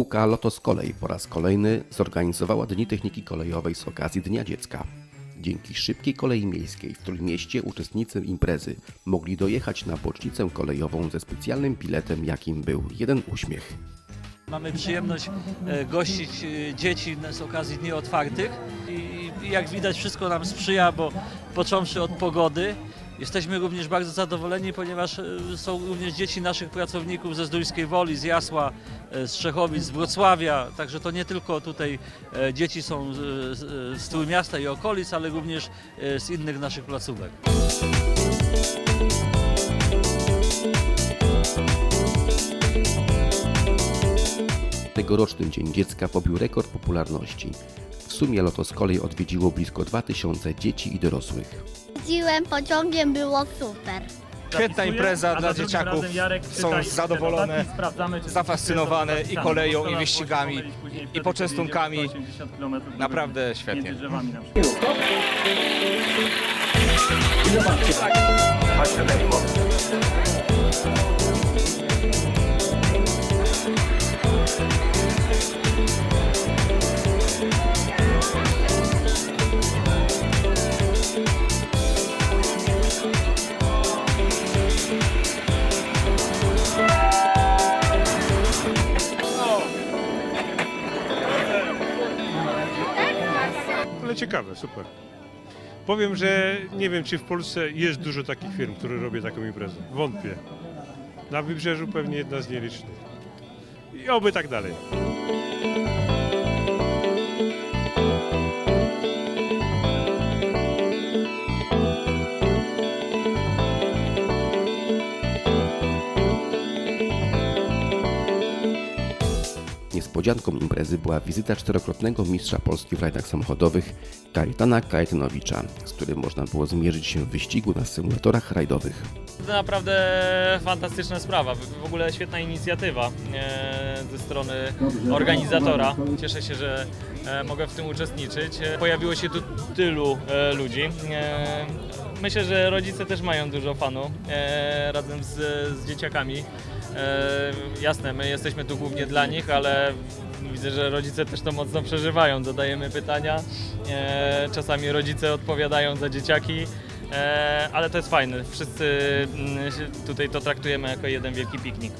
Spółka Lotos Kolej po raz kolejny zorganizowała Dni Techniki Kolejowej z okazji Dnia Dziecka. Dzięki szybkiej kolei miejskiej w Trójmieście uczestnicy imprezy mogli dojechać na bocznicę kolejową ze specjalnym biletem, jakim był jeden uśmiech. Mamy przyjemność e, gościć e, dzieci z okazji Dni Otwartych i i jak widać wszystko nam sprzyja, bo począwszy od pogody, jesteśmy również bardzo zadowoleni, ponieważ e, są również dzieci naszych pracowników ze Zdrójskiej Woli, z Jasła, e, z Czechowic, z Wrocławia, także to nie tylko tutaj e, dzieci są z, z, z Trójmiasta i okolic, ale również z innych naszych placówek. Tegoroczny Dzień Dziecka pobił rekord popularności. W sumie Lotos Kolej odwiedziło blisko 2000 dzieci i dorosłych. Jeździłem pociągiem, było super. Świetna impreza dla dzieciaków. Są zadowolone, zafascynowane i koleją, i wyścigami, i poczęstunkami. Naprawdę świetnie. Ale ciekawe, super. Powiem, że nie wiem, czy w Polsce jest dużo takich firm, które robią taką imprezę. Wątpię. Na wybrzeżu pewnie jedna z nielicznych. I oby tak dalej. Niespodzianką imprezy była wizyta czterokrotnego mistrza Polski w rajdach samochodowych Kajetana Kajetanowicza, z którym można było zmierzyć się w wyścigu na symulatorach rajdowych. To naprawdę fantastyczna sprawa, w ogóle świetna inicjatywa e, ze strony organizatora. Cieszę się, że e, mogę w tym uczestniczyć. E, Pojawiło się tu tylu ludzi. Myślę, że rodzice też mają dużo fanu e, razem z, z dzieciakami. E, jasne, my jesteśmy tu głównie dla nich, ale widzę, że rodzice też to mocno przeżywają. Zadajemy pytania, e, czasami rodzice odpowiadają za dzieciaki, e, ale to jest fajne. Wszyscy mm, tutaj to traktujemy jako jeden wielki piknik.